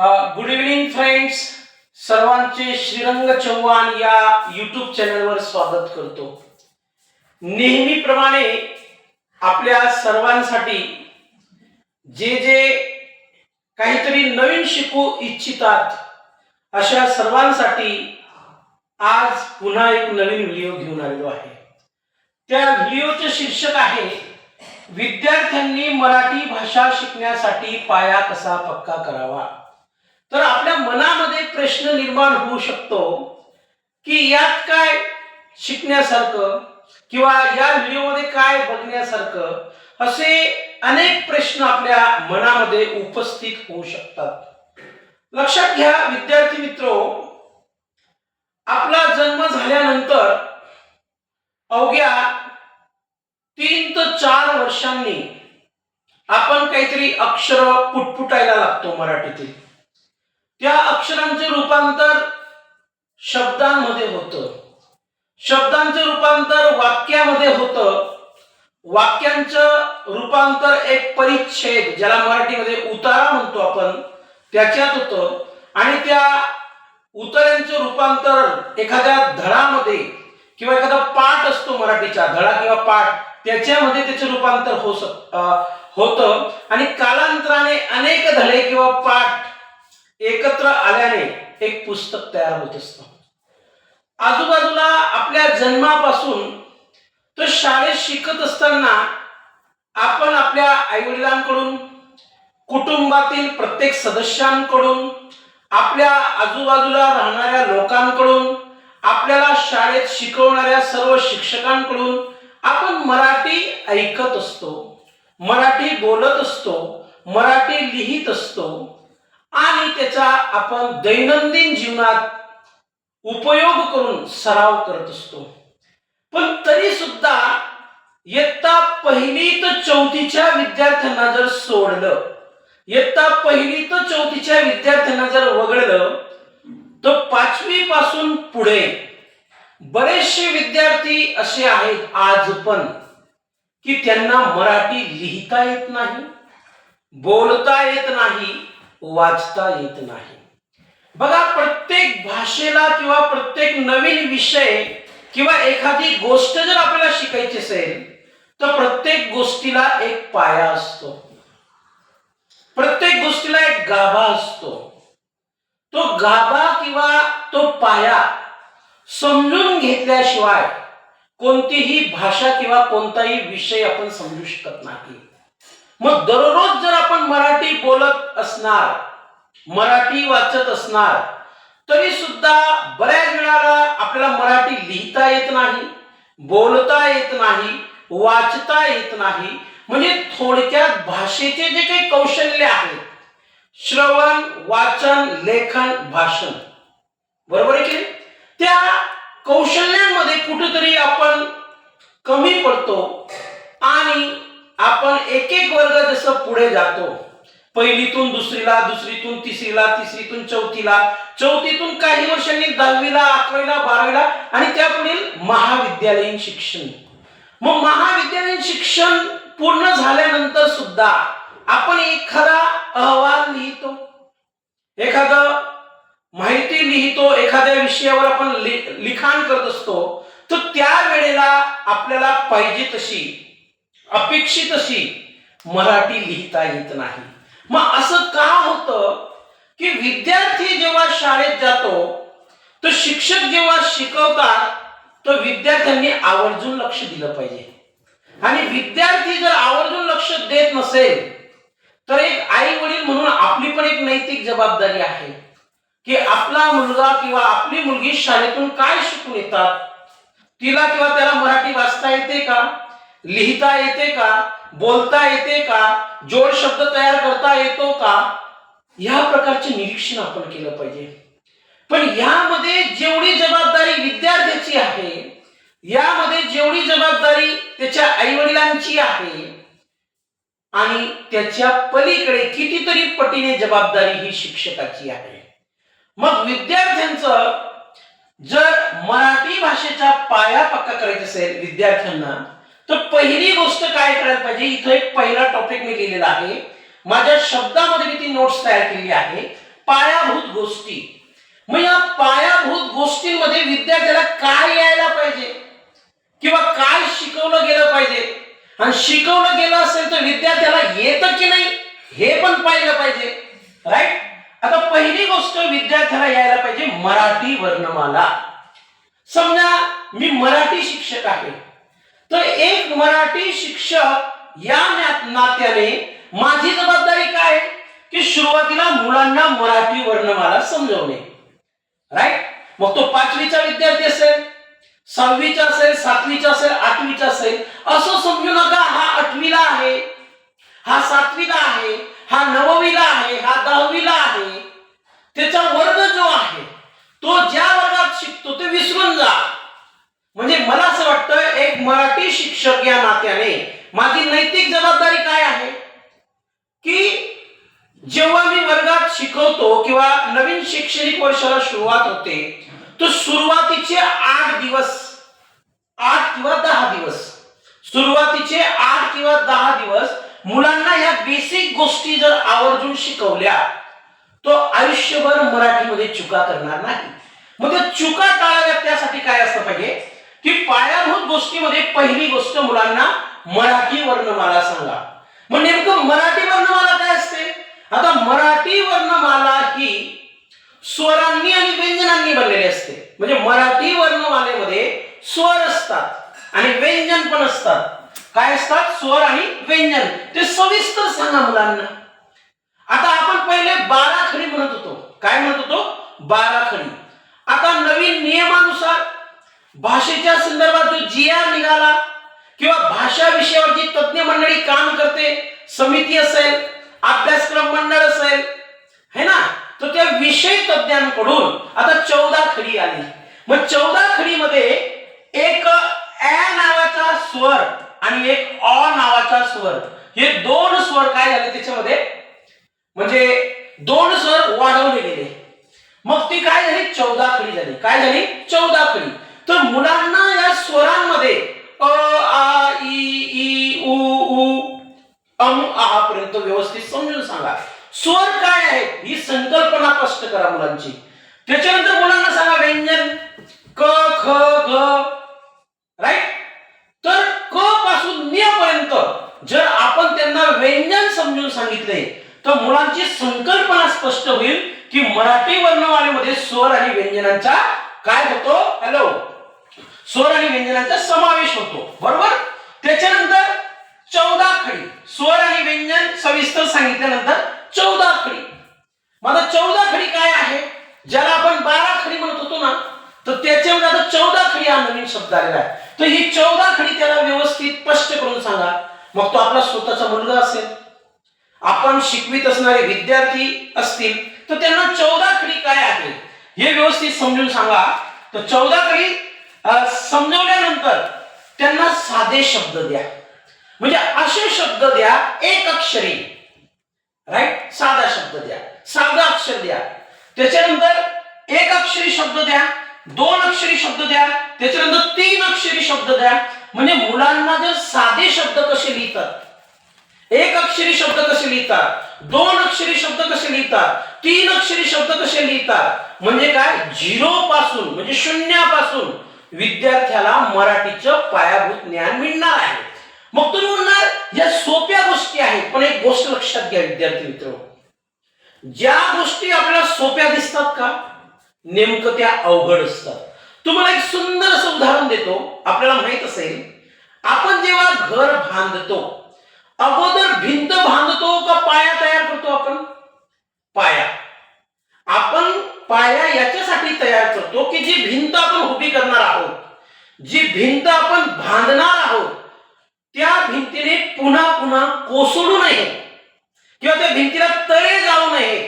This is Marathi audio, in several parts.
गुड इव्हनिंग फ्रेंड्स सर्वांचे श्रीरंग चव्हाण या युट्यूब चॅनलवर स्वागत करतो. नेहमीप्रमाणे आपल्या सर्वांसाठी जे जे काहीतरी नवीन शिकू इच्छितात अशा सर्वांसाठी आज पुन्हा एक नवीन व्हिडिओ घेऊन आलेलो आहे. त्या व्हिडिओचे शीर्षक आहे विद्यार्थ्यांनी मराठी भाषा शिकण्यासाठी पाया कसा पक्का करावा? तर आपल्या मनामध्ये प्रश्न निर्माण होऊ शकतो की यात काय शिकण्यासारखं किंवा या व्हिडिओमध्ये काय बघण्यासारखं असे अनेक प्रश्न आपल्या मनामध्ये उपस्थित होऊ शकतात. लक्षात घ्या विद्यार्थी मित्र आपला जन्म झाल्यानंतर अवघ्या तीन ते चार वर्षांनी आपण काहीतरी अक्षर पुटपुटायला लागतो मराठीतील. त्या अक्षरांचे रूपांतर शब्दांमध्ये होतं. शब्दांचे रूपांतर वाक्यामध्ये होतं. वाक्यांचं रूपांतर एक परिच्छेद ज्याला मराठीमध्ये उतारा म्हणतो आपण त्याच्यात होतं. आणि त्या उतार्यांचं रूपांतर एखाद्या धडामध्ये किंवा एखादा पाठ असतो मराठीचा धडा किंवा पाठ त्याच्यामध्ये त्याचे रूपांतर हो सक होत होतं. आणि कालांतराने अनेक धडे किंवा पाठ एकत्र आल्याने एक पुस्तक तयार होत असतं. आजूबाजूला आपल्या जन्मापासून तर शाळेत शिकत असताना आपण आपल्या आईवडिलांकडून कुटुंबातील प्रत्येक सदस्यांकडून आपल्या आजूबाजूला राहणाऱ्या लोकांकडून आपल्याला शाळेत शिकवणाऱ्या सर्व शिक्षकांकडून आपण मराठी ऐकत असतो मराठी बोलत असतो मराठी लिहित असतो. आणि त्याचा आपण दैनंदिन जीवनात उपयोग करून सराव करत असतो. पण तरी सुद्धा इयत्ता पहिली तर चौथीच्या विद्यार्थ्यांना जर सोडलं इयत्ता पहिली तर चौथीच्या विद्यार्थ्यांना जर वगळलं तर पाचवी पासून पुढे बरेचसे विद्यार्थी असे आहेत आज पण की त्यांना मराठी लिहिता येत नाही बोलता येत नाही वाचता येत नाही. बघा प्रत्येक भाषेला किंवा प्रत्येक नवीन विषय किंवा एखादी गोष्ट जर आपल्याला शिकायची असेल तर प्रत्येक गोष्टीला एक पाया असतो. प्रत्येक गोष्टीला एक गाभा असतो. तो गाभा किंवा तो पाया समजून घेतल्याशिवाय कोणतीही भाषा किंवा कोणताही विषय आपण समजू शकत नाही. मग दररोज जर आपण मराठी बोलत असणार मराठी वाचत असणार तरी सुद्धा बऱ्याच वेळाला आपल्याला मराठी लिहिता येत नाही बोलता येत नाही वाचता येत नाही. म्हणजे थोडक्यात भाषेचे जे काही कौशल्य आहेत श्रवण वाचन लेखन भाषण बरोबर आहे की त्या कौशल्यांमध्ये कुठेतरी आपण कमी पडतो आणि आपण एक एक वर्ग जसं पुढे जातो पहिलीतून दुसरीला दुसरीतून तिसरीला तिसरीतून चौथीला चौथीतून काही वर्षांनी दहावीला अकरावीला बारावीला आणि त्या पुढील महाविद्यालयीन शिक्षण. मग महाविद्यालयीन शिक्षण पूर्ण झाल्यानंतर सुद्धा आपण एखादा अहवाल लिहितो. एखादं माहिती लिहितो एखाद्या विषयावर आपण लिखाण करत असतो तर त्या वेळेला आपल्याला पाहिजे तशी अपेक्षित अशी मराठी लिहिता येत नाही. मग असं का होतं की विद्यार्थी जेव्हा शाळेत जातो तो शिक्षक जेव्हा शिकवतात तर विद्यार्थ्यांनी आवर्जून लक्ष दिलं पाहिजे. आणि विद्यार्थी जर आवर्जून लक्ष देत नसेल तर एक आई वडील म्हणून आपली पण एक नैतिक जबाबदारी आहे की आपला मुलगा किंवा आपली मुलगी शाळेतून काय शिकून येतात? तिला किंवा त्याला मराठी वाचता येते का? लिहिता येते का? बोलता येते का? जोड शब्द तयार करता येतो का? या प्रकारचे निरीक्षण आपण केलं पाहिजे. पण यामध्ये जेवढी जबाबदारी विद्यार्थ्याची आहे यामध्ये जेवढी जबाबदारी त्याच्या आई वडिलांची आहे आणि त्याच्या पलीकडे कितीतरी पटीने जबाबदारी ही शिक्षकाची आहे. मग विद्यार्थ्यांचं जर मराठी भाषेचा पाया पक्का करायचा असेल विद्यार्थ्यांना तर पहिली गोष्ट काय करायला पाहिजे? इथं एक पहिला टॉपिक मी लिहिलेला आहे. माझ्या शब्दामध्ये मी ती नोट्स तयार केली आहे. पायाभूत गोष्टी. मग या पायाभूत गोष्टींमध्ये विद्यार्थ्याला काय यायला पाहिजे? किंवा काय शिकवलं गेलं पाहिजे? आणि शिकवलं गेलं असेल तर विद्यार्थ्याला येतं की नाही हे पण पाहिलं पाहिजे. राईट आता पहिली गोष्ट विद्यार्थ्याला यायला पाहिजे मराठी वर्णमाला. समजा मी मराठी शिक्षक आहे. तर एक मराठी शिक्षक या नात्याने माझी जबाबदारी काय? आहे? की सुरुवातीला मुलांना मराठी वर्णमाला समजवणे. राईट मग तो पाचवीचा विद्यार्थी असेल सहावीचा असेल सातवीचा असेल आठवीचा असेल असं समजू नका हा आठवीला आहे हा सातवीला आहे हा नववीला आहे हा दहावीला आहे. त्याचा वर्ग जो आहे तो ज्या वर्गात शिकतो ते विसरून जा. म्हणजे मला असं वाटतं एक मराठी शिक्षक या नात्याने माझी नैतिक जबाबदारी काय आहे? की जेव्हा मी वर्गात शिकवतो किंवा नवीन शैक्षणिक वर्षाला सुरुवात होते तर सुरुवातीचे आठ दिवस आठ किंवा दहा दिवस सुरुवातीचे आठ किंवा दहा दिवस मुलांना ह्या बेसिक गोष्टी जर आवर्जून शिकवल्या तो आयुष्यभर मराठीमध्ये चुका करणार नाही. मग त्या चुका टाळाव्यात त्यासाठी काय असतं पाहिजे? की पायाभूत गोष्टीमध्ये पहिली गोष्ट मुलांना मराठी वर्णमाला सांगा. मग नेमकं मराठी वर्णमाला काय असते? आता मराठी वर्णमाला ही स्वरांनी आणि व्यंजनांनी बनलेली असते. म्हणजे मराठी वर्णमालेमध्ये स्वर असतात आणि व्यंजन पण असतात. काय असतात? स्वर आणि व्यंजन. ते सविस्तर सांगा मुलांना. आता आपण पहिले बारा खडी म्हणत होतो. काय म्हणत होतो? बारा खडी. आता नवीन नियमानुसार भाषेच्या संदर्भात जो जी आर निघाला किंवा भाषा विषयावरची तज्ज्ञ मंडळी काम करते समिती असेल अभ्यासक्रम मंडळ असेल है ना? तर त्या विषय तज्ज्ञांकडून आता चौदा खडी आली. मग चौदा खडीमध्ये एक ए नावाचा स्वर आणि एक अ नावाचा स्वर. हे दोन स्वर काय झाले त्याच्यामध्ये? समजून सांगा. स्वर काय आहे ही संकल्पना स्पष्ट करा मुलांची. त्याच्यानंतर मुलांना सांगा व्यंजन. क ख ग. राईट तर क पासून पर्यंत जर आपण त्यांना व्यंजन समजून सांगितले तर मुलांची संकल्पना स्पष्ट होईल की मराठी वर्णमालेमध्ये स्वर आणि व्यंजनांचा काय होतो? हॅलो स्वर आणि व्यंजनांचा समावेश होतो. बरोबर? त्याच्यानंतर चौदा खडी. स्वर आणि व्यंजन सविस्तर सांगितल्यानंतर चौदा खडी. माझा चौदा खडी काय आहे? ज्याला आपण बारा खडी म्हणत होतो ना तर त्याच्यामध्ये आता चौदा खडी हा नवीन शब्द आलेला आहे. तर ही चौदा खडी त्याला व्यवस्थित स्पष्ट करून सांगा. मग तो आपला स्वतःचा मुलगा असेल. आपण शिकवित असणारे विद्यार्थी असतील. तर त्यांना चौदा खडी काय आहे हे व्यवस्थित समजून सांगा. तर चौदा खडी समजवल्यानंतर त्यांना साधे शब्द द्या. म्हणजे असे शब्द द्या एक अक्षरी. राईट साधा शब्द द्या. साधा अक्षर द्या. त्याच्यानंतर एक अक्षरी शब्द द्या दोन अक्षरी शब्द द्या त्याच्यानंतर तीन अक्षरी शब्द द्या. म्हणजे मुलांना जर साधे शब्द कसे लिहितात? एक अक्षरी शब्द कसे लिहितात? दोन अक्षरी शब्द कसे लिहितात? तीन अक्षरी शब्द कसे लिहितात? म्हणजे काय? झिरो पासून म्हणजे शून्यापासून विद्यार्थ्याला मराठीचं पायाभूत ज्ञान मिळणार आहे. मग तुम्ही म्हणणार या सोप्या गोष्टी आहेत पण एक गोष्ट लक्षात घ्या विद्यार्थी मित्र. ज्या गोष्टी आपल्याला सोप्या दिसतात का नेमकं त्या अवघड असतात. तुम्हाला एक सुंदर असं उदाहरण देतो. आपल्याला माहीत असेल आपण जेव्हा घर बांधतो अगोदर भिंत बांधतो का पाया तयार करतो आपण? पाया. आपण पाया याच्यासाठी तयार करतो की जी भिंत आपण उभी करणार आहोत जी भिंत आपण बांधणार आहोत त्या भिंतीने पुन्हा पुन्हा कोसळू नये. किंवा त्या भिंतीला तळे जाऊ नये.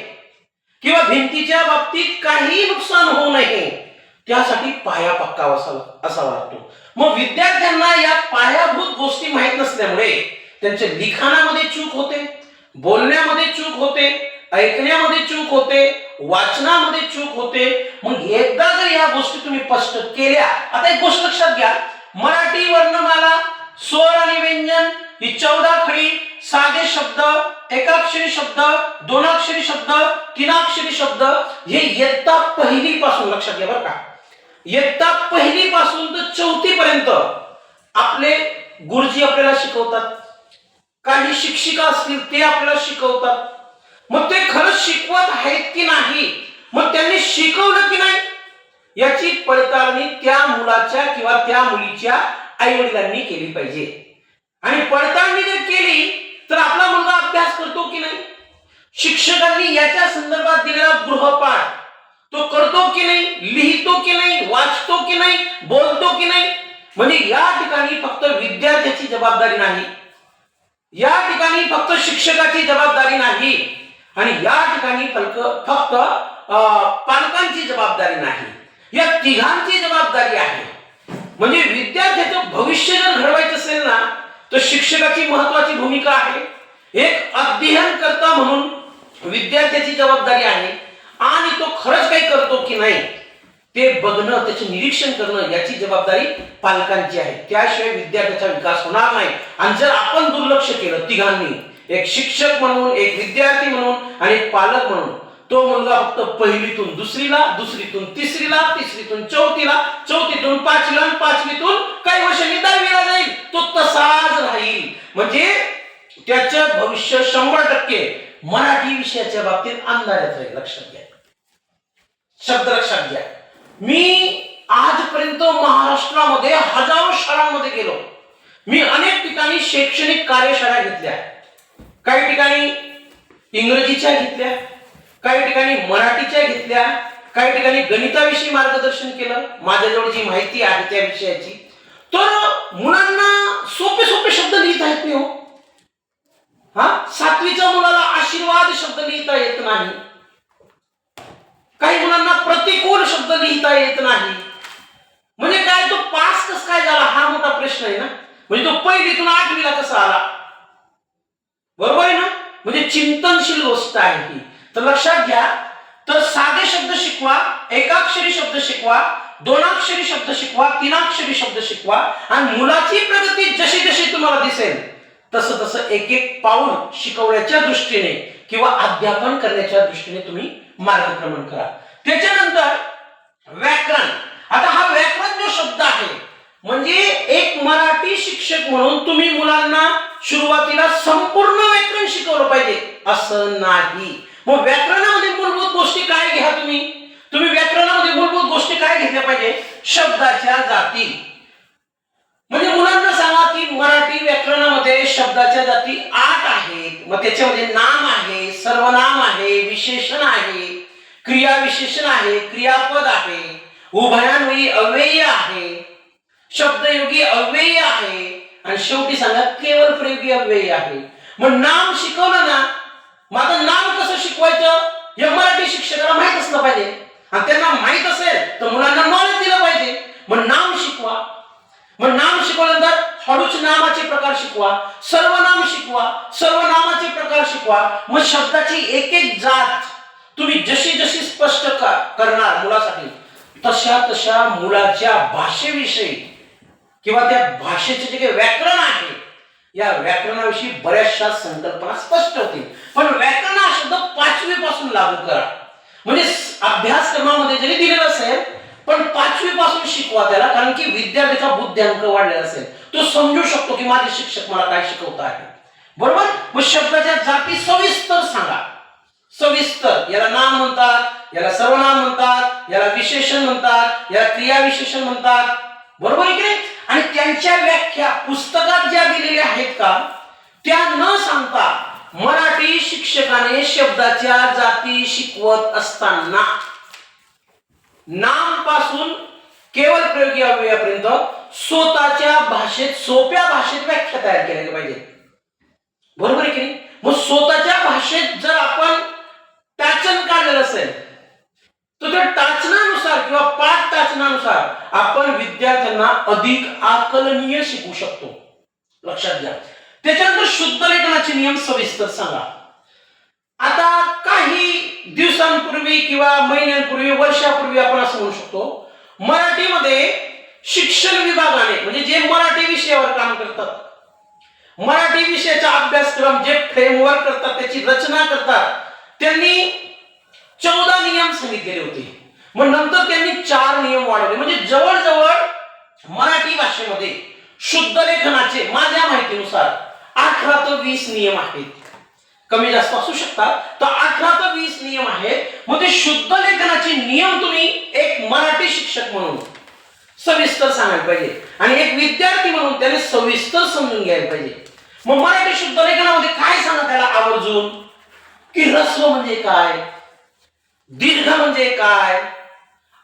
किंवा भिंतीच्या बाबतीत काही नुकसान होऊ नये. त्यासाठी पाया पक्का असावा असा लागतो. मग विद्यार्थ्यांना या पायाभूत गोष्टी माहीत नसल्यामुळे त्यांच्या लिखाणामध्ये चूक होते बोलण्यामध्ये चूक होते ऐकण्यामध्ये चूक होते वाचनामध्ये चूक होते. मग एकदा जर या गोष्टी तुम्ही स्पष्ट केल्या आता एक गोष्ट लक्षात घ्या. मराठी वर्णमाला स्वर आणि व्यंजन ही चौदा खडी साधे शब्द एकाक्षरी शब्द दोनाक्षरी शब्द तीनाक्षरी शब्द हे इयत्ता पहिली पासून लक्षात घ्या बरं का. इयत्ता पहिली पासून तर चौथी पर्यंत आपले गुरुजी आपल्याला शिकवतात. काही शिक्षिका असतील ते आपल्याला शिकवतात. मग ते खरंच शिकवत आहेत की नाही? मग त्यांनी शिकवलं की नाही? याची पडताळणी त्या मुलाच्या किंवा त्या मुलीच्या आई वडिलांनी केली पाहिजे. आणि पडताळणी जर केली तर आपला मुलगा अभ्यास करतो की नाही? शिक्षकांनी याच्या संदर्भात दिलेला गृहपाठ तो करतो की नाही? लिहितो की नाही? वाचतो की नाही? बोलतो की नाही? म्हणजे या ठिकाणी फक्त विद्यार्थ्याची जबाबदारी नाही. या ठिकाणी फक्त शिक्षकाची जबाबदारी नाही. आणि या ठिकाणी फक्त अं, पालकांची जबाबदारी नाही. या तिघांची जबाबदारी आहे. म्हणजे विद्यार्थ्याचं भविष्य जर घडवायचं असेल ना तर शिक्षकाची महत्वाची भूमिका आहे. एक अध्ययन करता म्हणून विद्यार्थ्याची जबाबदारी आहे आणि तो खरंच काही करतो की नाही ते बघणं त्याचे निरीक्षण करणं याची जबाबदारी पालकांची आहे. त्याशिवाय विद्यार्थ्याचा विकास होणार नाही. आणि जर आपण दुर्लक्ष केलं तिघांनी एक शिक्षक म्हणून एक विद्यार्थी म्हणून आणि एक पालक म्हणून तो मुलगा फक्त पहिलीतून दुसरीला दुसरीतून तिसरीला तिसरीतून चौथीला चौथीतून पाचवीला पाचवीतून काही वर्षांनी दहावीला जाईल. तो तसाच राहील. म्हणजे त्याचं भविष्य शंभर टक्के मराठी विषयाच्या बाबतीत अंधारात राहील लक्षात घ्या. शब्द लक्षात घ्या. मी आजपर्यंत महाराष्ट्रामध्ये हजारो शाळांमध्ये गेलो. मी अनेक ठिकाणी शैक्षणिक कार्यशाळा घेतल्या. काही ठिकाणी इंग्रजीच्या घेतल्या. काही ठिकाणी मराठीच्या घेतल्या काही ठिकाणी गणिताविषयी मार्गदर्शन केलं. माझ्याजवळ जी माहिती आहे त्या विषयाची. तर मुलांना सोपे सोपे शब्द लिहिता येत नाही हो. हा? सातवीच्या मुलाला आशीर्वाद शब्द लिहिता येत नाही. काही मुलांना प्रतिकूल शब्द लिहिता येत नाही. म्हणजे काय तो पास कस काय झाला? हा मोठा प्रश्न आहे ना. म्हणजे तो पहिलीतून आठवीला कसा आला? बरोबर आहे ना? म्हणजे चिंतनशील गोष्ट आहे ही. तर लक्षात घ्या. तर साधे शब्द शिकवा एकाक्षरी शब्द शिकवा दोनाक्षरी शब्द शिकवा तीनाक्षरी शब्द शिकवा आणि मुलाची प्रगती जशी जशी तुम्हाला दिसेल तसं तसं एक एक पाऊल शिकवण्याच्या दृष्टीने किंवा अध्यापन करण्याच्या दृष्टीने तुम्ही मार्गक्रमण करा. त्याच्यानंतर व्याकरण. आता हा व्याकरण जो शब्द आहे म्हणजे एक मराठी शिक्षक म्हणून तुम्ही मुलांना सुरुवातीला संपूर्ण व्याकरण शिकवलं पाहिजे. असं नाही. मग व्याकरणामध्ये मूलभूत गोष्टी काय घ्या तुम्ही? तुम्ही व्याकरणामध्ये मूलभूत गोष्टी काय घेतल्या पाहिजे? शब्दाच्या जाती. म्हणजे मुलांना सांगा की मराठी व्याकरणामध्ये शब्दाच्या जाती आठ आहेत. मग त्याच्यामध्ये नाम आहे सर्वनाम आहे विशेषण आहे क्रिया विशेषण आहे क्रियापद आहे उभयान्वयी अव्यय आहे शब्दयोगी अव्यय आहे आणि शेवटी सांगा केवळ प्रयोगी अव्यय आहे. मग नाम शिकवलं ना माझं नाव नाम कसं शिकवायचं हे मराठी शिक्षकाला माहीत असलं पाहिजे. आणि त्यांना माहीत असेल तर मुलांना नॉलेज दिलं पाहिजे. मग नाम शिकवा. मग नाम शिकवल्यानंतर हळूच नामाचे प्रकार शिकवा. सर्वनाम शिकवा. सर्वनामाचे प्रकार शिकवा. मग शब्दाची एक एक जात तुम्ही जशी जशी स्पष्ट करणार मुलासाठी तशा तशा मुलाच्या भाषेविषयी किंवा त्या भाषेचे जे काही व्याकरण आहे या व्याकरणाविषयी बऱ्याचशा संकल्पना स्पष्ट होतील. पण व्याकरण हा शब्द पाचवी पासून लागू करा. म्हणजे अभ्यासक्रमामध्ये जरी दिलेला असेल पण पाचवी पासून शिकवा त्याला कारण की विद्यार्थ्याचा बुद्ध्यांक वाढलेला असेल. तो समजू शकतो की माझे शिक्षक मला काय शिकवत आहे बरोबर? मग शब्दाच्या जाती सविस्तर सांगा. सविस्तर. याला नाम म्हणतात याला सर्वनाम म्हणतात याला विशेषण म्हणतात याला क्रिया विशेषण म्हणतात. बरोबर आहे आणि त्यांच्या व्याख्या पुस्तकात ज्या दिलेल्या आहेत का त्या न सांगता मराठी शिक्षकाने शब्दाच्या जाती शिकवत असताना नामपासून केवळ प्रयोगी अव्ययापर्यंत स्वतःच्या भाषेत सोप्या भाषेत व्याख्या तयार केल्या पाहिजे बरोबर आहे की नाही? मग स्वतःच्या भाषेत जर आपण टाचन काढलेलं असेल तर त्या टाचनानुसार किंवा पाठ टाचनानुसार आपण विद्यार्थ्यांना अधिक आकलनीय शिकू शकतो. लक्षात घ्या. त्याच्यानंतर शुद्ध लेखनाचे नियम सविस्तर सांगा. आता काही दिवसांपूर्वी किंवा महिन्यांपूर्वी वर्षापूर्वी आपण असं म्हणू शकतो मराठीमध्ये शिक्षण विभागाने म्हणजे जे मराठी विषयावर काम करतात मराठी विषयाचा अभ्यासक्रम जे फ्रेमवर्क करतात त्याची रचना करतात त्यांनी चौदा नियम सांगितलेले होते. मग नंतर त्यांनी चार नियम वाढवले. म्हणजे जवळजवळ मराठी भाषेमध्ये शुद्ध लेखनाचे माझ्या माहितीनुसार अठरा ते वीस नियम आहेत. कमी जास्त असू शकतात तर अठरा ते वीस नियम आहेत. मग ते शुद्ध लेखनाचे नियम तुम्ही एक मराठी शिक्षक म्हणून सविस्तर सांगायला पाहिजे. आणि एक विद्यार्थी म्हणून त्याने सविस्तर समजून घ्यायला पाहिजे. मग मराठी शुद्ध लेखनामध्ये काय सांगा त्याला आवर्जून? की रस्व म्हणजे काय? दीर्घ म्हणजे काय?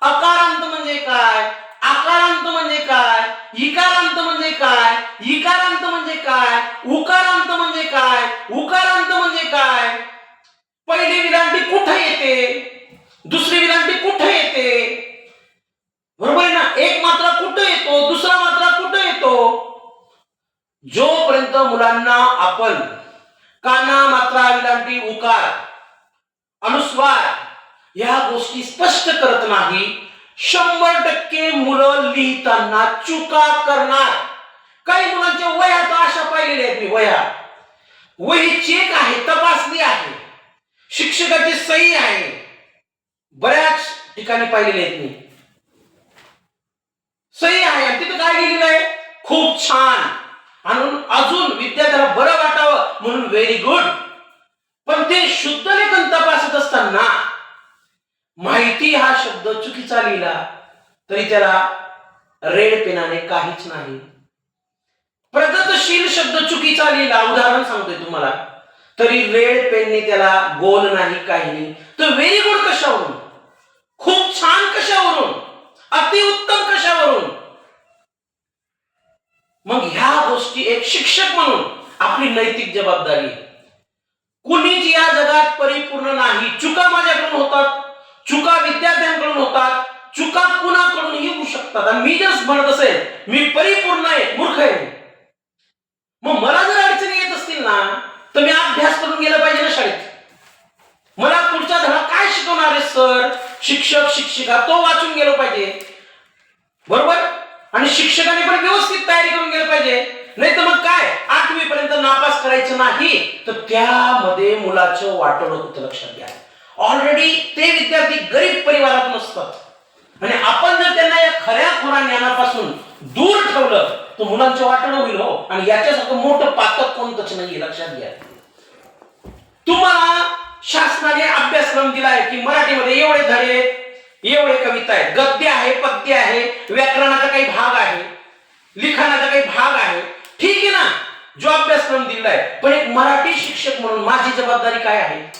अकारांत म्हणजे काय? आकारांत म्हणजे काय? इकारांत म्हणजे काय? इकारांत म्हणजे काय? उकारांत म्हणजे काय? उकारांत म्हणजे काय? पहिली विरांती कुठे येते? दुसरी विरांती कुठे येते? बरोबर आहे ना? एक मात्रा कुठं येतो? दुसरा मात्रा कुठं येतो? जोपर्यंत मुलांना आपण काना मात्रा विलांटी उकार अनुस्वार या गोष्टी स्पष्ट करत नाही. शंभर टक्के मुलं लिहिताना चुका करणार. काही मुलांच्या वया तर अशा पाहिलेल्या आहेत मी वया वही चेक आहे तपासणी आहे. शिक्षकाची सही आहे. बऱ्याच ठिकाणी पाहिलेले आहेत मी. सही आहे तिथं काय लिहिलेलं आहे? खूप छान. आणि अजून विद्यार्थ्याला बरं वाटावं म्हणून व्हेरी गुड पण ते शुद्ध लेखन तपासत असताना माहिती हा शब्द चुकीचा लिहिला तरी त्याला रेड पेनाने काहीच नाही. प्रगतशील शब्द चुकीचा लिहिला. उदाहरण सांगतोय तुम्हाला. तरी रेड पेनने त्याला गोल नाही काही नाही. तर व्हेरी गुड कशावरून? खूप छान कशावरून? अतिउत्तम कशावरून? मग ह्या गोष्टी एक शिक्षक म्हणून आपली नैतिक जबाबदारी. कुणीच या जगात परिपूर्ण नाही. चुका माझ्याकडून होतात. चुका विद्यार्थ्यांकडून होतात चुका कुणाकडूनही होऊ शकतात? आणि मी जर म्हणत असेल मी परिपूर्ण आहे मूर्ख आहे. मग मला जर अडचणी येत असतील ना तर मी अभ्यास करून गेला पाहिजे ना शाळेत. मला पुढचा धडा काय शिकवणार आहे सर? शिक्षक शिक्षिका तो वाचून गेलो पाहिजे. बरोबर? आणि शिक्षकाने पण व्यवस्थित तयारी करून गेलं पाहिजे. नाही तर मग काय? आठवी पर्यंत नापास करायचं नाही. तर त्यामध्ये मुलाचं वाटोळ होतं लक्षात घ्या. ऑलरेडी ते विद्यार्थी गरीब परिवारातून असतात. आणि आपण जर त्यांना या खऱ्या खुरा ज्ञानापासून दूर ठेवलं तर मुलांचं वाटण होईल हो. आणि याच्यासारखं मोठं पातक कोणतंच नाही लक्षात घ्या. तुम्हाला शासनाने अभ्यासक्रम दिला आहे की मराठीमध्ये एवढे धडे एवढे कविता आहेत. गद्य आहे पद्य आहे व्याकरणाचा काही भाग आहे लिखाणाचा काही भाग आहे. ठीक आहे ना? जो अभ्यासक्रम दिलाय. पण एक मराठी शिक्षक म्हणून माझी जबाबदारी काय आहे?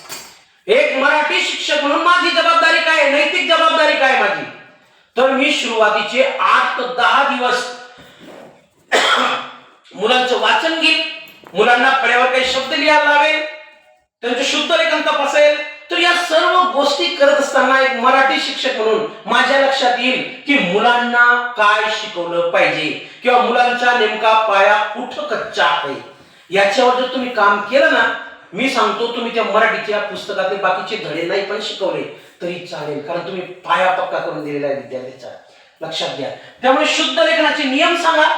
एक मराठी शिक्षक म्हणून माझी जबाबदारी काय? नैतिक जबाबदारी काय माझी? तर मी सुरुवातीचे आठ दहा दिवस मुलांचं वाचन घेईल मुलांना फळ्यावर काही शब्द लिहायला लावेल त्यांचं शुद्ध लेखन तपासेल. तर या सर्व गोष्टी करत असताना एक मराठी शिक्षक म्हणून माझ्या लक्षात येईल की मुलांना काय शिकवलं पाहिजे किंवा मुलांचा नेमका पाया कुठं कच्चा आहे? याच्यावर जर तुम्ही काम केलं ना मी सांगतो तुम्ही त्या मराठीच्या पुस्तकातील बाकीचे धडे नाही पण शिकवले तरी चालेल कारण तुम्ही पाया पक्का करून दिलेला आहे विद्यार्थ्याचा. लक्षात घ्या. त्यामुळे शुद्ध लेखनाचे नियम सांगा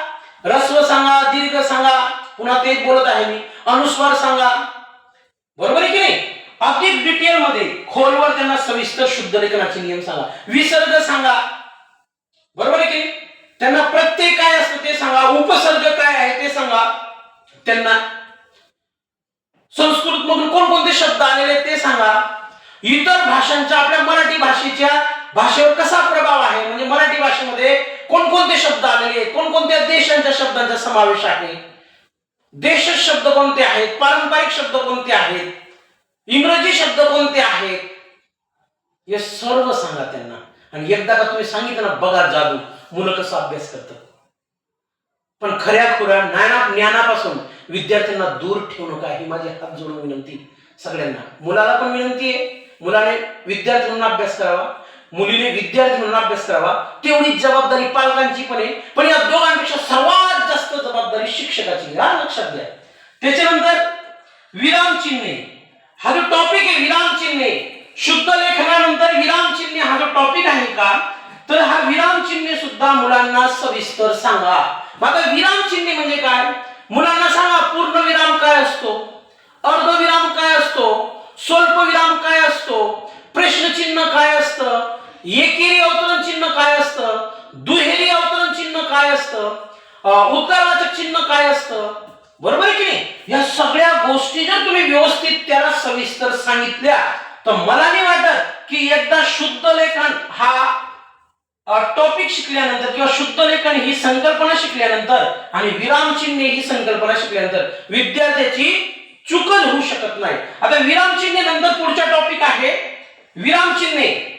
रस्व सांगा दीर्घ सांगा पुन्हा तेच बोलत आहे मी. अनुस्वार सांगा. बरोबर आहे की नाही? अधिक डिटेल मध्ये खोलवर त्यांना सविस्तर शुद्ध लेखनाचे नियम सांगा. विसर्ग सांगा. बरोबर आहे की नाही? त्यांना प्रत्येक काय असतं ते सांगा उपसर्ग काय आहे ते सांगा. त्यांना संस्कृत मधून कोणकोणते शब्द आलेले आहेत ते सांगा. इतर भाषांच्या आपल्या मराठी भाषेच्या भाषेवर कसा प्रभाव आहे? म्हणजे मराठी भाषेमध्ये कोणकोणते शब्द आलेले आहेत? कोणकोणत्या देशांच्या शब्दांचा समावेश आहे? देश शब्द कोणते आहेत? पारंपरिक शब्द कोणते आहेत? इंग्रजी शब्द कोणते आहेत? हे सर्व सांगा त्यांना. आणि एकदा का तुम्ही सांगितलं ना बघा जादू मुलं कसं अभ्यास करतात. पण खऱ्या खुऱ्या ज्ञाना ज्ञानापासून विद्यार्थ्यांना दूर ठेवू नका ही माझी हात जोडून विनंती सगळ्यांना. मुलाला पण विनंती आहे. मुलाने विद्यार्थी म्हणून अभ्यास करावा. मुलीने विद्यार्थी म्हणून अभ्यास करावा. तेवढी जबाबदारी पालकांची पण आहे. पण या दोघांपेक्षा सर्वात जास्त जबाबदारी शिक्षकाची या लक्षात घ्या. त्याच्यानंतर विराम चिन्हे. हा जो टॉपिक आहे विराम चिन्हे. शुद्ध लेखनानंतर विराम चिन्हे हा जो टॉपिक आहे का? तर हा विराम चिन्हे सुद्धा मुलांना सविस्तर सांगा. आता विराम चिन्हे म्हणजे काय? मुलांना सांगा पूर्ण विराम काय असतो? अर्धविराम काय असतो? स्वल्पविराम काय असतो? प्रश्नचिन्ह काय असतं? एकेरी अवतरण चिन्ह काय असतं? दुहेरी अवतरण चिन्ह काय असतं? अं, उद्गारवाचक चिन्ह काय असतं? बरोबर आहे की नाही? या सगळ्या गोष्टी जर तुम्ही व्यवस्थित त्याला सविस्तर सांगितल्या तर मला नाही वाटत की एकदा शुद्ध लेखन हा टॉपिक शिकल्यानंतर किंवा शुद्ध लेखन ही संकल्पना शिकल्यानंतर आणि विरामचिन्हे ही संकल्पना शिकल्यानंतर विद्यार्थ्याची चुकच होऊ शकत नाही. आता विरामचिन्हे नंतर पुढचा टॉपिक आहे. विरामचिन्हे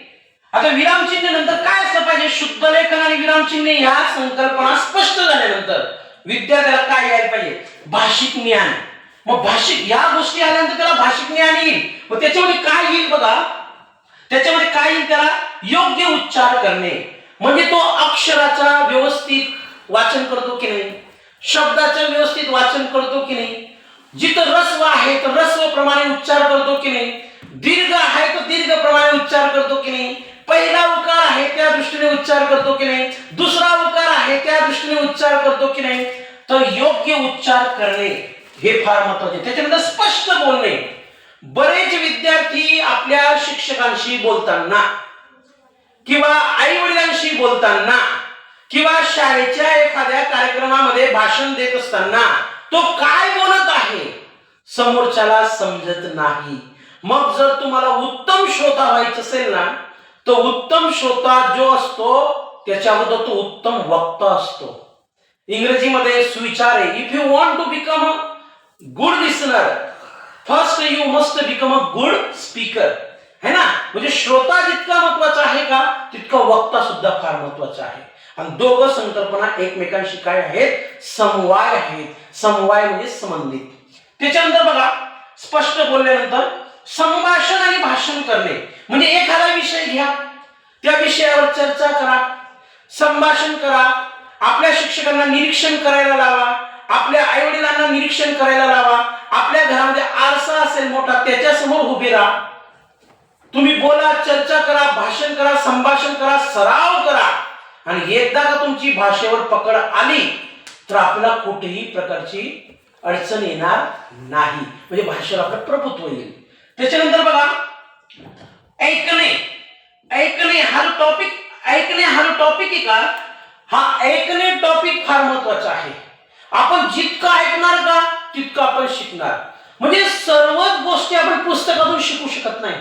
आता विरामचिन्हे नंतर काय असलं पाहिजे? शुद्ध लेखन आणि विरामचिन्हे ह्या संकल्पना स्पष्ट झाल्यानंतर विद्यार्थ्याला काय यायला पाहिजे? भाषिक ज्ञान. मग भाषिक या गोष्टी आल्यानंतर त्याला भाषिक ज्ञान येईल. मग त्याच्यामध्ये काय येईल बघा. त्याच्यामध्ये काय येईल त्याला? योग्य उच्चार करणे. म्हणजे तो अक्षराचा व्यवस्थित वाचन करतो की नाही? शब्दाचं व्यवस्थित वाचन करतो की नाही? जिथं रस्व आहे तर रस्व प्रमाणे उच्चार करतो की नाही? दीर्घ आहे तर दीर्घ प्रमाणे उच्चार करतो की नाही? पहिला उकार आहे त्या दृष्टीने उच्चार करतो की नाही? दुसरा उकार आहे त्या दृष्टीने उच्चार करतो की नाही? तर योग्य उच्चार करणे हे फार महत्त्वाचे त्याच्यानंतर स्पष्ट बोलणे. बरेच विद्यार्थी आपल्या शिक्षकांशी बोलताना किंवा आई वडिलांशी बोलताना किंवा शाळेच्या एखाद्या कार्यक्रमामध्ये भाषण देत असताना तो काय बोलत आहे? समोरच्याला समजत नाही. मग जर तुम्हाला उत्तम श्रोता व्हायचं असेल ना तो उत्तम श्रोता जो असतो त्याच्याबद्दल तो उत्तम वक्ता असतो. इंग्रजीमध्ये सुविचार आहे. If you want to become a good listener first you must become a good speaker है ना? म्हणजे श्रोता जितका महत्त्वाचा आहे का तितका वक्ता सुद्धा फार महत्त्वाचा आहे. आणि दोघं संकल्पना एकमेकांशी काय आहेत? समवाय आहेत. समवाय म्हणजे संबंधित. त्याच्यानंतर बघा स्पष्ट बोलल्यानंतर संभाषण आणि भाषण करणे. म्हणजे एखादा विषय घ्या. त्या विषयावर चर्चा करा. संभाषण करा. आपल्या शिक्षकांना निरीक्षण करायला लावा. आपल्या आईवडिलांना निरीक्षण करायला लावा. आपल्या घरामध्ये आरसा असेल मोठा त्याच्यासमोर उभे राहा. तुम्ही बोला चर्चा करा भाषण करा संभाषण करा सराव करा. आणि एकदा का तुमची भाषेवर पकड आली तर आपल्याला कुठेही प्रकारची अडचण येणार नाही. म्हणजे भाषेवर आपलं प्रभुत्व येईल. त्याच्यानंतर बघा ऐकणे. ऐकणे हा टॉपिक ऐकणे हा टॉपिक आहे का? हा ऐकणे टॉपिक फार महत्त्वाचा आहे. आपण जितकं ऐकणार का तितकं आपण शिकणार. म्हणजे सर्वच गोष्टी आपण पुस्तकातून शिकू शकत नाही.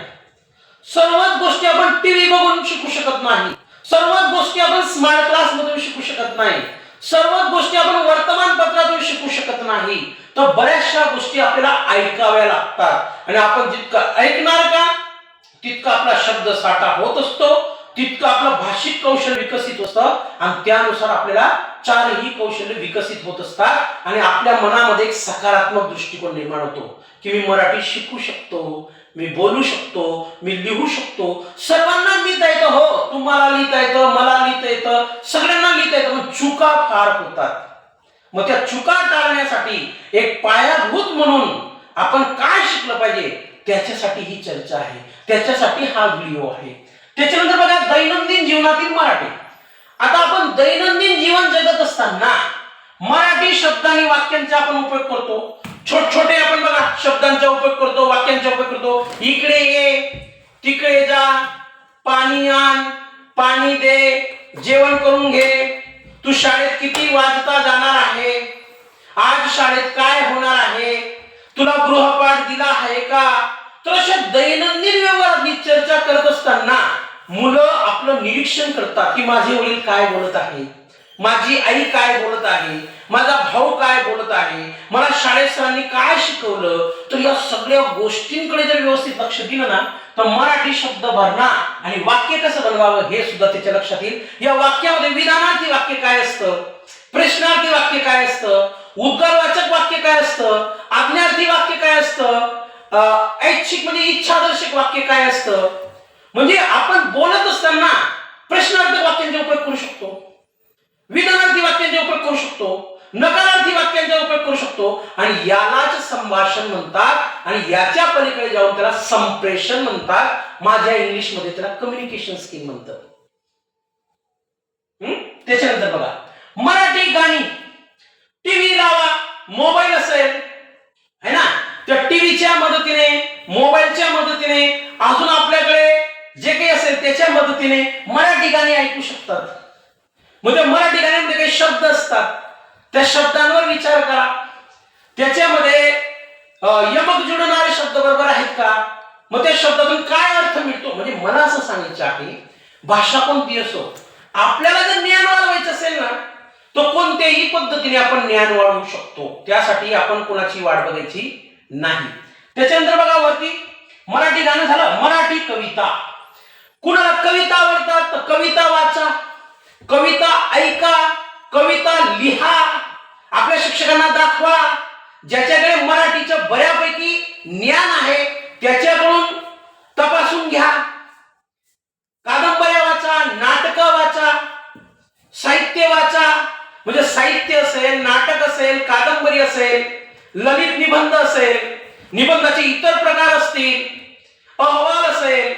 सर्वच गोष्टी आपण टीव्ही बघून शिकू शकत नाही. सर्वच गोष्टी आपण स्मार्ट क्लास मधून शिकू शकत नाही. सर्वच गोष्टी आपण वर्तमानपत्रातून शिकू शकत नाही. तर बऱ्याचशा गोष्टी आपल्याला ऐकाव्या लागतात. आणि आपण जितकं ऐकणार का तितका आपला शब्द साठा होत असतो तितकं आपलं भाषिक कौशल्य विकसित असतं आणि त्यानुसार आपल्याला चारही कौशल्य विकसित होत असतात. आणि आपल्या मनामध्ये एक सकारात्मक दृष्टिकोन निर्माण होतो की मी मराठी शिकू शकतो मी बोलू शकतो मी लिहू शकतो. सर्वांना लिहिता येतं हो. तुम्हाला लिहिता येतं मला लिहिता येतं सगळ्यांना लिहिता येतं पण चुका फार होतात. मग त्या चुका टाळण्यासाठी एक पायाभूत म्हणून आपण काय शिकलं पाहिजे? त्याच्यासाठी ही चर्चा आहे. त्याच्यासाठी हा व्हिडिओ आहे. त्याच्यानंतर बघा दैनंदिन जीवनातील मराठी. आता आपण दैनंदिन जीवन जगत असताना मराठी शब्द आणि वाक्यांचा आपण उपयोग करतो. छोट छोटे आपण बघा शब्दांचा उपयोग करतो वाक्यांचा उपयोग करतो. इकडे ये तिकडे जा पाणी आण पाणी दे जेवण करून घे. तू शाळेत किती वाजता जाणार आहे? आज शाळेत काय होणार आहे? तुला गृहपाठ दिला आहे का? तर अशा दैनंदिन व्यवहारातली चर्चा करत असताना मुलं आपलं निरीक्षण करतात की माझे वडील काय बोलत आहे? माझी आई काय बोलत आहे? माझा भाऊ काय बोलत आहे? मला शाळेत सरांनी काय शिकवलं? तर या सगळ्या गोष्टींकडे जर व्यवस्थित लक्ष दिलं ना तर मराठी शब्द भरणा आणि वाक्य कसं बनवावं हे सुद्धा त्याच्या लक्षात येईल. या वाक्यामध्ये विधानार्थी वाक्य काय असतं? प्रश्नार्थी वाक्य काय असतं? उद्गारवाचक वाक्य काय असतं? आज्ञार्थी वाक्य काय असतं? ऐच्छिक म्हणजे इच्छादर्शक वाक्य काय असतं? म्हणजे आपण बोलत असताना प्रश्नार्थ वाक्यांचा उपयोग करू शकतो. विधानार्थी वाक्यांचा उपयोग करू शकतो. नकारार्थी वाक्यांचा उपयोग करू शकतो. आणि यालाच संभाषण म्हणतात. आणि याच्या पलीकडे जाऊन त्याला संप्रेषण म्हणतात. माझ्या इंग्लिशमध्ये त्याला कम्युनिकेशन स्किल म्हणतात. हम्म? त्याच्यानंतर बघा. मराठी गाणी टीव्ही लावा मोबाईल असेल. है ना? त्या टीव्हीच्या मदतीने मोबाईलच्या मदतीने अजून आपल्याकडे जे काही असेल त्याच्या मदतीने मराठी गाणी ऐकू शकतात. मग मराठी गाण्यामध्ये काही शब्द असतात. त्या शब्दांवर विचार करा. त्याच्यामध्ये यमक जुडणारे शब्द बरोबर आहेत का? मग त्या शब्दातून काय अर्थ मिळतो? म्हणजे मला असं सांगायचं आहे भाषा कोणती असो आपल्याला जर ज्ञान वाढवायचं असेल ना तो कोणत्याही पद्धतीने आपण ज्ञान वाढवू शकतो. त्यासाठी आपण कोणाची वाट बघायची नाही. त्याच्यानंतर बघा वरती मराठी गाणं झालं मराठी कविता. कुणाला कविता आवडतात? तर कविता वाचा. कविता ऐका कविता लिहा. आपल्या शिक्षकांना दाखवा. ज्याच्याकडे मराठीचं बऱ्यापैकी ज्ञान आहे त्याच्याकडून तपासून घ्या. कादंबऱ्या वाचा नाटकं वाचा साहित्य वाचा. म्हणजे साहित्य असेल नाटक असेल कादंबरी असेल ललित निबंध असेल निबंधाचे इतर प्रकार असतील अहवाल असेल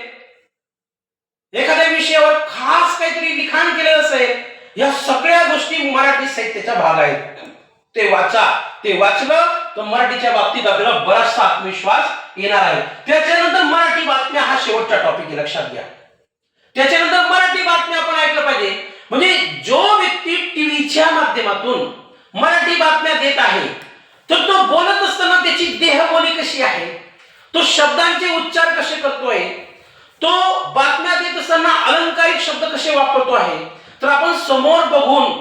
एखाद्या विषयावर खास काहीतरी लिखाण केलेलं असेल या सगळ्या गोष्टी मराठी साहित्याचा भाग आहेत. ते वाचा. ते वाचलं तर मराठीच्या बाबतीत आपल्याला बराचसा आत्मविश्वास येणार आहे. त्याच्यानंतर मराठी बातम्या हा शेवटचा टॉपिक आहे. लक्षात घ्या. त्याच्यानंतर मराठी बातम्या आपण ऐकलं पाहिजे. म्हणजे जो व्यक्ती टीव्हीच्या माध्यमातून मराठी बातम्या देत आहे तर तो बोलत असताना त्याची देहबोली कशी आहे? तो शब्दांचे उच्चार कसे करतोय? तो बातम्या देत असताना अलंकारिक शब्द कसे वापरतो आहे? तर आपण समोर बघून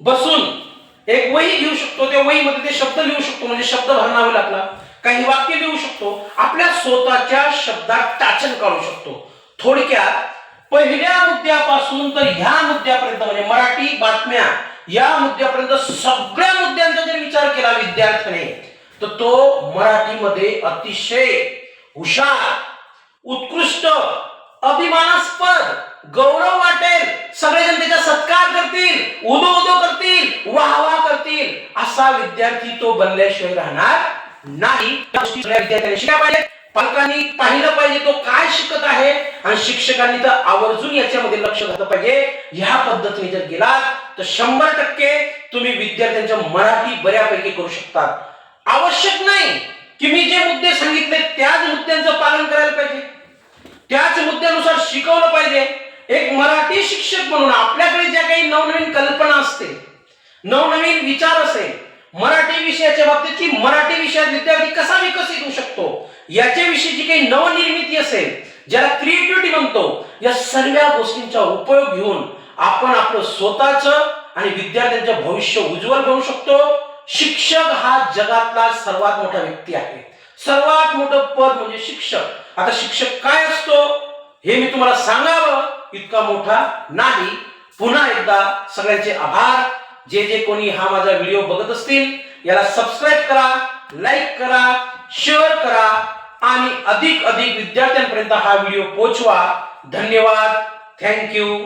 बसून एक वही घेऊ शकतो त्या वहीमध्ये ते शब्द लिहू शकतो म्हणजे शब्द भरणावे लागला काही वाक्य लिहू शकतो आपल्या स्वतःच्या शब्दात टाचन काढू शकतो. थोडक्यात पहिल्या मुद्द्यापासून तर ह्या मुद्द्यापर्यंत म्हणजे मराठी बातम्या या मुद्द्यापर्यंत सगळ्या मुद्द्यांचा जर विचार केला विद्यार्थ्याने तर तो मराठीमध्ये अतिशय हुशार उत्कृष्ट अभिमानास्पद गौरव वाटेल. सगळेजण त्याचा सत्कार करतील उदो उदो करतील वाह वाह करतील. असा विद्यार्थी तो बनल्याशिवाय राहणार नाही. विद्यार्थ्यांनी पाहिजे पालकांनी पाहिलं पाहिजे तो काय शिकत आहे आणि शिक्षकांनी तर आवर्जून याच्यामध्ये लक्ष घातलं पाहिजे. ह्या पद्धतीने जर गेलात तर शंभर टक्के तुम्ही विद्यार्थ्यांच्या मराठी बऱ्यापैकी करू शकतात. आवश्यक नाही की मी जे मुद्दे सांगितले त्याच मुद्द्यांचं पालन करायला पाहिजे त्याच मुद्द्यानुसार शिकवलं पाहिजे एक मराठी शिक्षक म्हणून आपल्याकडे ज्या काही नवनवीन कल्पना असते नवनवीन विचार असेल मराठी विषयाच्या बाबतीत की मराठी विषयात विद्यार्थी कसा विकसित होऊ शकतो याच्याविषयी जी काही नवनिर्मिती असेल ज्याला क्रिएटिव्हिटी म्हणतो या सर्व गोष्टींचा उपयोग घेऊन आपण आपलं स्वतःच आणि विद्यार्थ्यांचं भविष्य उज्ज्वल बनवू शकतो. शिक्षक हा जगातला सर्वात मोठा व्यक्ती आहे. सर्वात मोठं पद म्हणजे शिक्षक. आता शिक्षक काय असतो हे मी तुम्हाला सांगावं. इतका मोठा नाही. पुन्हा एकदा सगळ्यांचे आभार. जे जे कोणी हा माझा व्हिडिओ बघत असतील याला सबस्क्राईब करा लाईक करा शेअर करा आणि अधिक अधिक विद्यार्थ्यांपर्यंत हा व्हिडिओ पोहोचवा. धन्यवाद. थँक्यू